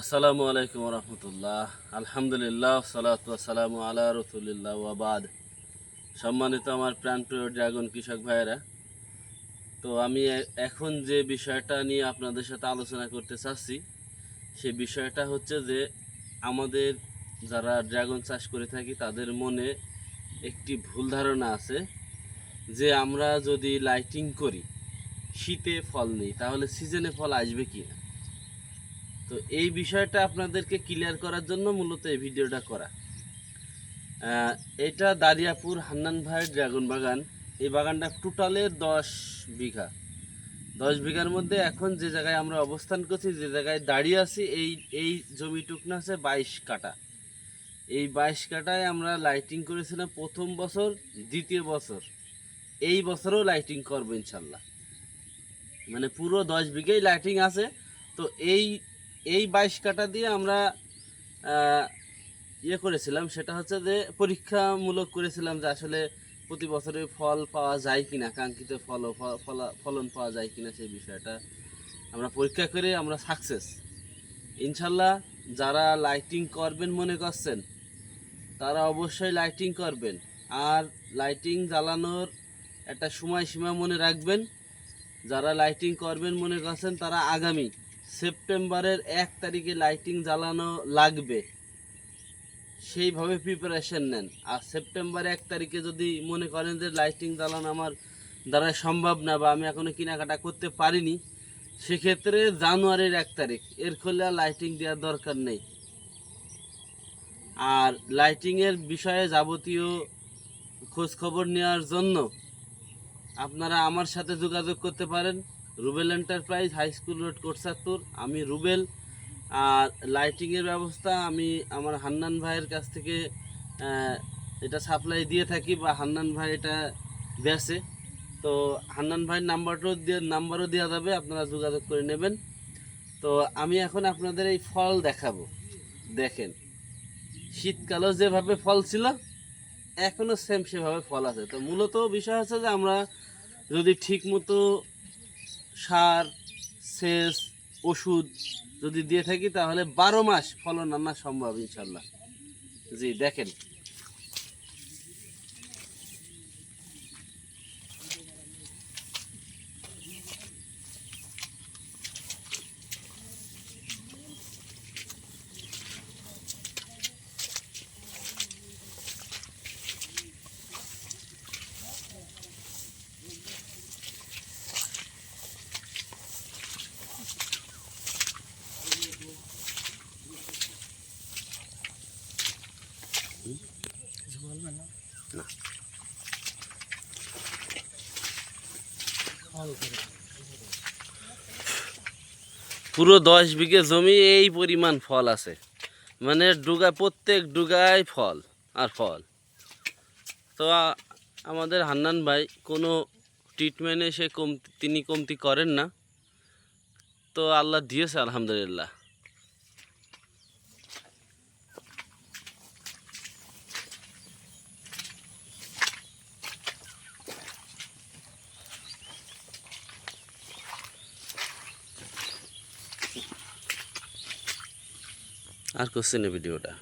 আসসালামু আলাইকুম রহমতুল্লাহ। আলহামদুলিল্লাহ, সালাতু সালামু আলা রসুলিল্লাহ ওয়াবাদ সম্মানিত আমার প্রাণপ্রিয় ড্রাগন কৃষক ভাইয়েরা, তো আমি এখন যে বিষয়টা নিয়ে আপনাদের সাথে আলোচনা করতে চাচ্ছি, সে বিষয়টা হচ্ছে যে আমাদের যারা ড্রাগন চাষ করে থাকি, তাদের মনে একটি ভুল ধারণা আছে যে আমরা যদি লাইটিং করি, শীতে ফল নেই, তাহলে সিজনে ফল আসবে কি না তো এই বিষয়টা আপনাদেরকে ক্লিয়ার করার জন্য মূলত এই ভিডিওটা করা। এটা দারিয়াপুর হান্নান ভাইয়ের ড্রাগন বাগান। এই বাগানটা টোটালে দশ বিঘা। দশ বিঘার মধ্যে এখন যে জায়গায় আমরা অবস্থান করছি, যে জায়গায় দাঁড়িয়ে আছি, এই এই জমিটুকনা আছে বাইশ কাটা এই বাইশ কাটায় আমরা লাইটিং করেছিলাম প্রথম বছর, দ্বিতীয় বছর। এই বছরও লাইটিং করব ইনশাল্লাহ। মানে পুরো দশ বিঘেই লাইটিং আছে। তো এই এই বাইশ কাটা দিয়ে আমরা ইয়ে করেছিলাম, সেটা হচ্ছে যে পরীক্ষামূলক করেছিলাম যে আসলে প্রতি বছরে ফল পাওয়া যায় কিনা, কাঙ্ক্ষিত ফল ফলা- ফলন পাওয়া যায় কিনা সেই বিষয়টা আমরা পরীক্ষা করে আমরা সাকসেস ইনশাল্লাহ যারা লাইটিং করবেন মনে করছেন, তারা অবশ্যই লাইটিং করবেন। আর লাইটিং জ্বালানোর একটা সময়সীমা মনে রাখবেন। যারা লাইটিং করবেন মনে করছেন, তারা আগামী সেপ্টেম্বরের এক তারিখে লাইটিং জ্বালানো লাগবে। সেইভাবে প্রিপারেশন নেন। আর সেপ্টেম্বর এক তারিখে যদি মনে করেন যে লাইটিং জ্বালানো আমার দ্বারা সম্ভব না বা আমি এখনও কেনাকাটা করতে পারিনি, সেক্ষেত্রে জানুয়ারির এক তারিখ। এর খোলা লাইটিং দেওয়ার দরকার নেই। আর লাইটিংয়ের বিষয়ে যাবতীয় খোঁজখবর নেওয়ার জন্য আপনারা আমার সাথে যোগাযোগ করতে পারেন। Rubel enterprise high school road কোটসাত্তর। আমি রুবেল, আর লাইটিংয়ের ব্যবস্থা আমি আমার হান্নান ভাইয়ের কাছ থেকে এটা সাপ্লাই দিয়ে থাকি বা হান্নান ভাই এটা বেচে তো হান্নান ভাইয়ের নাম্বারটাও দিয়ে, নাম্বারও দেওয়া যাবে, আপনারা যোগাযোগ করে নেবেন। তো আমি এখন আপনাদের এই ফল দেখাবো। দেখেন, শীতকালেও যেভাবে ফল ছিল এখনও সেম সেভাবে ফল আছে। তো মূলত বিষয় হচ্ছে যে আমরা যদি ঠিক মতো সার, সেচ, ওষুধ যদি দিয়ে থাকি তাহলে বারো মাস ফলন আনা সম্ভব ইনশাল্লাহ। জি, দেখেন। পুরো দশ বিঘে জমি এই পরিমাণ ফল আছে। মানে ডুগা, প্রত্যেক ডুগায় ফল আর ফল। তো আমাদের হান্নান ভাই কোনো ট্রিটমেন্টে সে কম, তিনি কমতি করেন না। তো আল্লাহ দিয়েছে, আলহামদুলিল্লাহ। আর করছি না ভিডিওটা।